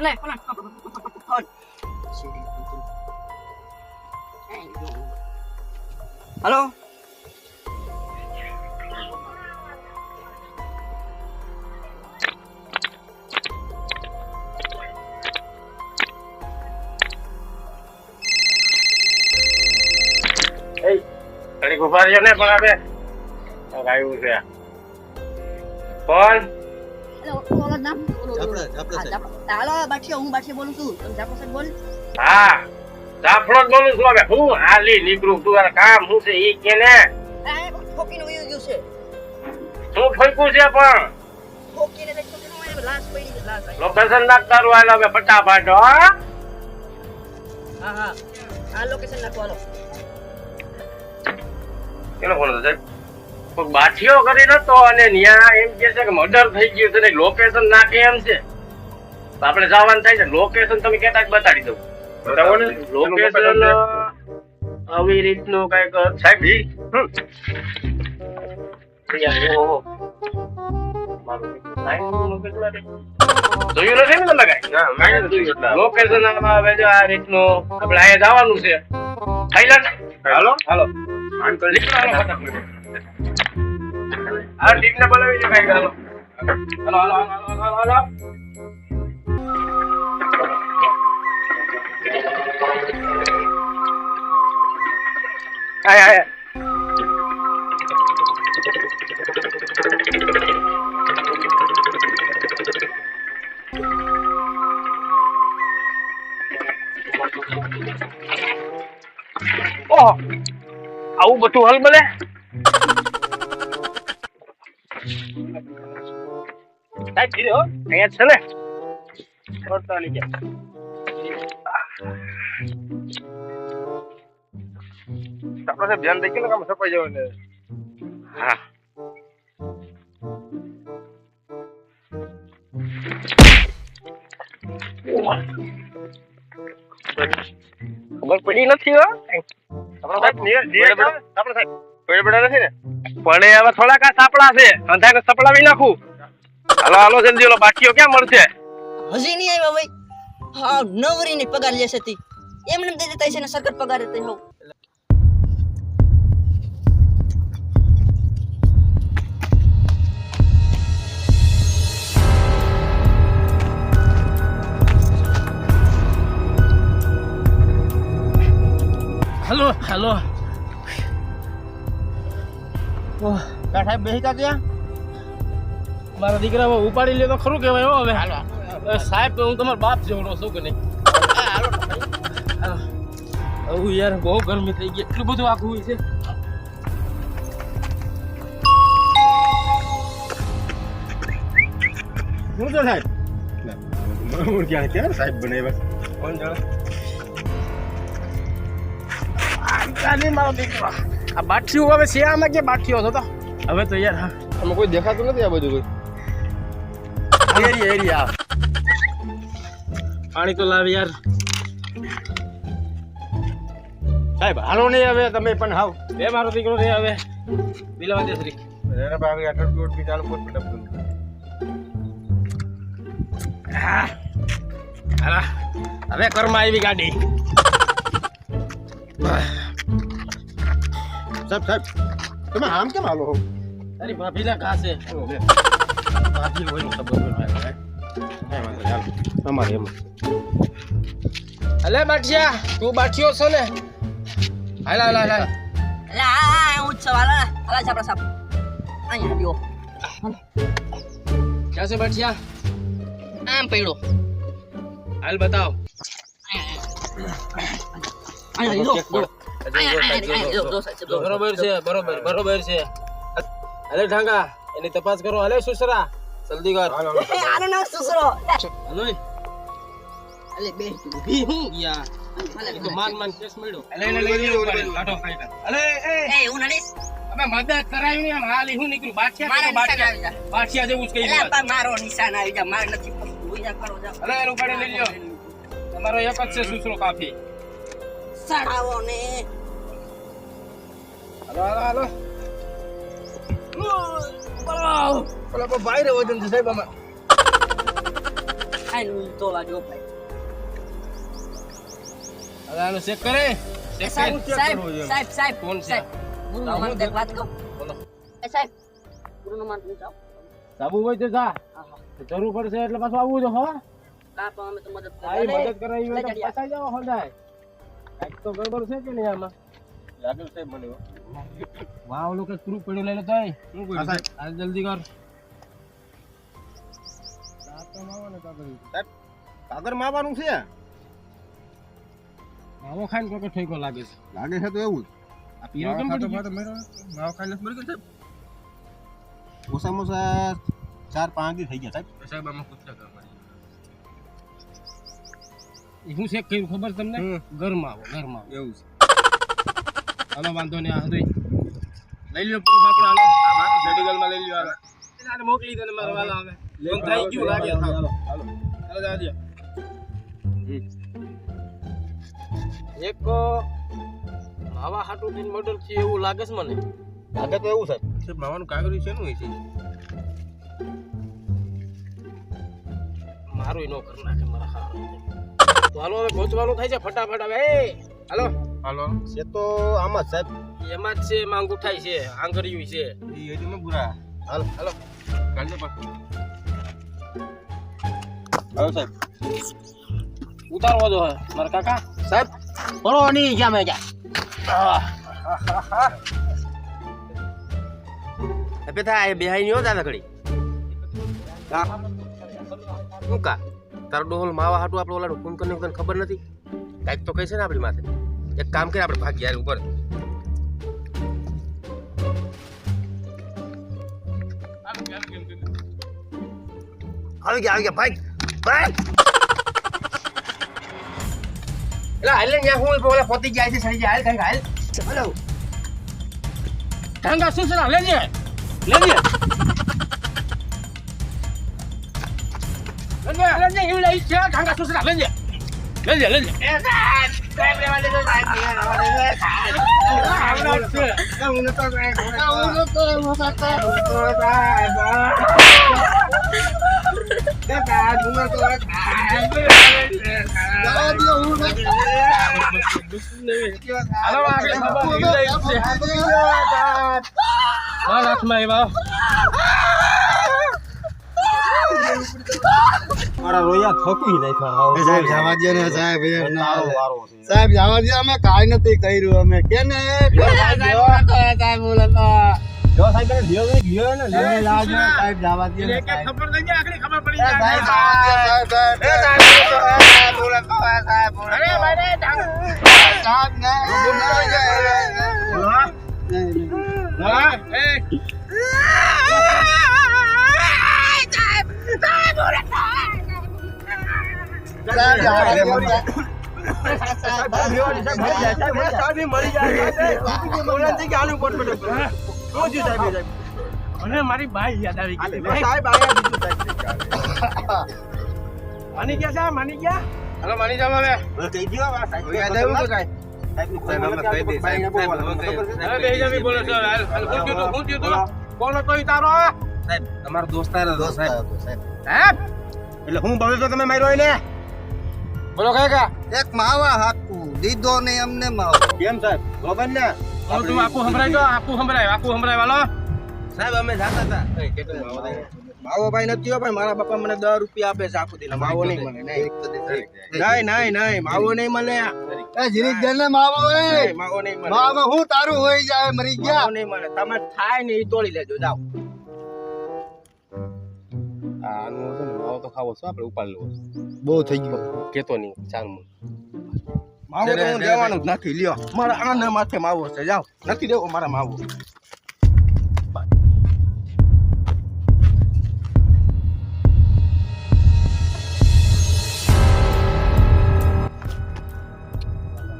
કોને કોને phone hello ઘડીક ઊભા રહ્યો ને પણ હવે આવ્યું છે કોણ હા, બાઠિયો હું બાઠિયો બોલું છું. તમે જાપો સાહેબ બોલ. હા જાફળો બોલું છું હવે. હું હાલી નીકળું તું આ કામ શું છે એ કે ને? ઠોકીને વયું ગયું છે. શું ફોઈકું છે પણ? ઠોકીને તે ઠોકીને વયું, લાશ પડી લાશ લોકેશન નાખ તારું હાલ હવે ફટાફટ હો. હા હા. આ લોકેશન નાખવાનો કેનો ફોન હતો સાહેબ? બાઠીઓ કરી નતો અને ન્યા એમ કે છે કે મર્ડર થઈ ગયું છે ને લોકેશન નાખે એમ છે. આપણે જવાનું થાય છે. લોકેશન તમે કેતા જ બતાડી દઉં. લોકેશન આવી રીતનું કંઈક સાહેબ જી? જોયું નથી ને તમે કઈ? લોકેશન આવે છે આ રીતનું. આપણે અહીંયા જવાનું છે. હાલો. હાલો નીકળો, આવું બધું હલ બને આપણે ધ્યાન રાખીને કામ હા. ખબર પડી નથી હો? આપણો સાહેબ નિયર સાહેબ બડા નથી ને? પણ એ હવે થોડાક આ સાપડા છે. અંધારે સપડાવી નાખું. હાલો હાલો જલ્દી ઓલો બાકીઓ ક્યાં મળશે? હજી નહીં આવ્યા ભાઈ. હા નવરીની પગાર લેશે તી. એમને દે દેતા છે ને સરકાર પગાર દેતા હોવ હાલો. હાલો ઓહ, કા સાહેબ બેસી તા ત્યાં મારા દીકરા ઉપાડી લે તો ખરું કહેવાય હો હવે. હાલો સાહેબ તો હું તમાર બાપ જેવડો છું કે નહીં? હાલો. હવે યાર બહુ ગરમી થઈ ગઈ. એટલું બધું આખું હોય છે. શું છે સાહેબ? હું ક્યાં ક્યાં સાહેબ બનાવ્યા? કોણ જાણે? મારો દીકરો. આ બાઠીઓ હવે શિયાળામાં કે બાઠીઓ થતો હવે તો યાર હા. તમે કોઈ દેખાતું નથી આ બધું કોઈ? એરિયા એરિયા પાણી તો લાવ યાર. સાહેબ હાલો નહીં હવે તમે પણ હાવ. બે મારો દીકરો નહીં હવે દિલાવા દે શ્રી ભાગ આટલું દોઢ બી ચાલુ પોત પટપ હા. હાલા. હવે કરમાં આવી ગાડી. સાહેબ સાહેબ તમે આમ કેમ હાલો હો તારી ભાભીના કાસે. છે બાકી હોય ને ખબર. તમારે એમ. અલે બાઠિયા તું બાઠિયો છો ને? હાલ હાલ હાલ એટલે આ હું છું હાલો ને હાલો છાપરા સાપ. અહીંયા આવ્યો. ક્યાં છે આમ પડ્યો. હાલ બતાવ. અહીંયા બરોબર છે બરોબર બરોબર છે. અલે ઢાંગા એની તપાસ કરો. અલે સુસરા. જલ્દી કર. આનો નામ સુસરો. હલો અલે બે તું. ઈ હું? યા. માન માન કેસ મળ્યો. અલે એને લઈ લ્યો ઉપાડી. લાઠો ખાઈ લે. અલે એ. એ હું નડીશ અમે મદદ કરાવી ને હાલ હું નીકળ્યું બાદશાહ તો બાદશાહ જેવું જ કહી એટલે મારો નિશાન આવી જા. મારે નથી પડતું. હું જા કરો જાઓ. અલે એને ઉપાડી લઈ લ્યો. તમારો એક જ છે સુસરો કાફી. સડાવો ને હાલો હાલો હાલો. ઓલા બહુ ભાઈ વજન સાહેબ આમાં. આઈ નું તો ભાઈ. હવે આનો ચેક કરે. સાહેબ સાહેબ સાહેબ સાહેબ કોણ છે? સાહેબ ગુરુનો એક વાત કહું. બોલો. એ સાહેબ ગુરુનો માન તમે જાઓ. સાબુ હોય તો જા. હા હા. જરૂર પડશે એટલે પાછું આવવું જો હો. કા પણ અમે તો મદદ કરાવી હોય તો કાંઈક તો ગડબડ છે કે નહીં આમાં? લાગે છે મને વાહ ઓલું કઈ પ્રૂફ પડ્યું લઈને તો આય. શું કર્યું? સાહેબ. આ જલ્દી કર. આ તો માવો ને કાકડી. કાગર માવાનું છે? માવો ખાઈને કોકે ઠેકો લાગે છે. લાગે છે તો એવું જ. આ પીરો કેમ પડી ગયો? માવો ખાઈને મરી ગયો સાહેબ? ઓછામાં ઓછા ચાર પાંચ દી થઈ ગયા સાહેબ. સાહેબ આમાં પૂછતા કર ઈ હું ચેક કર્યું ખબર તમને? ઘરમાં આવો ઘરમાં આવો એવું છે. હાલો વાંધો નહીં આ હૃદય. લઈ લ્યો પ્રૂફ આપણે હાલો. મેડિકલમાં લઈ લ્યો હાલો. એને મોકલી દે ને મારો વાલો આવે ફોન થઈ ગયું? લાગે હાલો હાલો. હાલો એક માવા હાટુ બિન મોડલ છે એવું લાગે છે મને. લાગે તો એવું સાહેબ સાહેબ માવાનું કાગળિયું શેનું હોય છે? મારું નો કરી નાખે મારા હારો. તો હાલો હવે પહોંચવાનું થાય છે ફટાફટ હવે હાલો. હાલો. છે તો આમાં સાહેબ. એમાં જ છે એમાં અંગૂઠાઈ છે આંગળીયું છે. એ હજી બુરા હાલો હાલો. કાઢજો પાછું હાલો સાહેબ. ઉતારવો જો મારા કાકા. સાહેબ. બોલો નહીં જ્યાં મેં જ્યાં થા એ બેહાઈ નહીં હોતા ઘડી શું કા? તારો ડોલ માવા હાટું આપણે ઓલાનું ફોન કરીને તને ખબર નથી? કાંઈક તો કહેશે ને આપણી માથે. એક કામ કરે આપણે ભાગી યાર ઉપર. આવી ગયા આવી ગયા ભાઈ ભાઈ. એટલે હાલ ને હું ઓલા પોતી જાય છે સડી જાય હાલ હાલ. હાલો. ઢંગા શું છે લેજે. લેજે. લેજે લેજે એવું લઈ છે ઢંગા શું છે લેજે લેજે લેજે એ સાહેબ સાહેબ લેવા દેજો સાહેબ લેવા દેજો સાહેબ હું તો સાહેબ હું તો હું તો મારા રોયા થકી નાખ્યા સાહેબ જવા દો ને સાહેબ એ તારો. વારો છે. સાહેબ જવા દો અમે કાંઈ નથી કર્યું અમે કે ને જો સાહેબ એને લ્યો લ્યો ને તમે લાજો સાહેબ જવા દો ને સાહેબ. ખબર નહીં આખરી ખબર પડી જાય. સાહેબ, સાહેબ, સાહેબ, સાહેબ. અરે ભાઈ સાહેબ, ના, નહીં, મને મારી બાઈ યાદ આવી ગઈ માની ગયા સાહેબ માની ગયા હાલો માની જાવ હવે તું સાહેબ. તમારો દોસ્તાર હતો સાહેબ. એટલે હું બોલું તો તમે માર્યો એને? બોલો કઈ કા એક માવા હાકુ દીધો ને અમને માવો. કેમ સાહેબ? ગોબન ને? હું તું આપું સંભળાય તો આપું સંભળાય આપું સંભળાય વાલો સાહેબ અમે જાતા હતા. એ કેટલું માવો દે? માવો ભાઈ નથી હો ભાઈ મારા બાપા મને દસ રૂપિયા આપે છે આખું દિન. માવો નહીં મળે નહીં. નહીં નહીં માવો નહીં મળે. એ જીરીક દે ને માવો નહીં, માવો નહીં મળે. હું તારું હોય જાય મરી ગયા. માવો નહીં મળે. તમે થાય ને એ તોડી લેજો જાઓ. આનું છે ને માવો તો ખાવો છો આપણે ઉપાડ લેવો બહુ થઈ ગયો. કેતો નહીં ચાર મણ માવો તો હું દેવાનું જ નથી લ્યો. મારા આના માથે માવો છે જાઓ. નથી દેવો મારા માવો.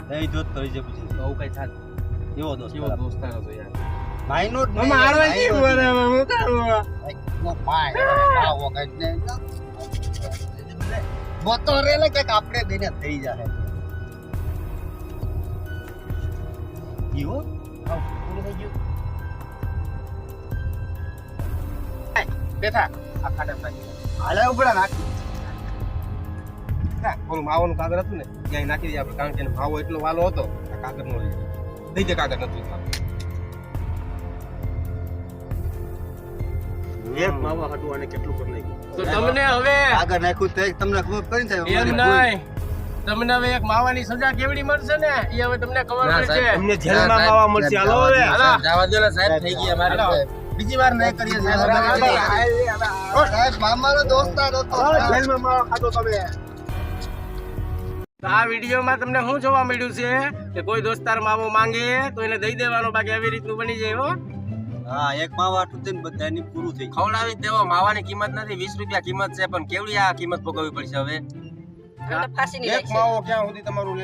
નહીં જોત કરી છે. પછી આવું કઈ થાત એવો દોસ્ત એવો દોસ્તારો તો યાર. માઈનો મારો જીવ બરાબર હું કરું આપણે બેને થઈ જાય બેઠા આ ખાડા હાલે ઉપડા નાખી ઓલું માવાનું કાગળ હતું ને, ત્યાં નાખી દઈએ આપણે, કારણ કે માવો એટલો વાલો હતો, આ કાગળ નો લઈ દઈ કાગળ, નથી. એક માવા હતું અને કેટલું કરી નાખ્યું? તો તમને હવે આગળ નાખ્યું તો તમને ખબર પડી ને એમ નહીં. તમને હવે એક માવાની સજા કેવડી મળશે ને? એ હવે તમને ખબર પડશે. અમને જેલમાં માવા મળશે. હાલો હવે. હાલો. બીજી વાર નહીં કરીએ ઓ સાહેબ મામાનો દોસ્તાર હતો. જેલમાં માવા ખાધો તમે. આ વિડીયોમાં તમને શું જોવા મળ્યું છે? કે કોઈ દોસ્તાર માવો માંગે તો એને દઈ દેવાનો બાકી આવી રીતનું બની જાય હો. હા એક માવા હતું ને બધાની પૂરું થઈ ખવડાવી દેવો માવાની કિંમત નથી વીસ રૂપિયા કિંમત છે પણ કેવડી આ કિંમત ભોગવવી પડશે હવે? એક માવો ક્યાં સુધી તમારું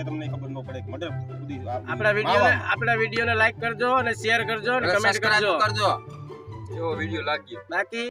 તમને ખબર ન પડે. મર્ડર સુધી આપણા વિડીયોને આપણા વિડીયોને લાઈક કરજો અને શેર કરજો અને કમેન્ટ કરજો. કરજો. એવો વીડિયો લાગ્યો. બાકી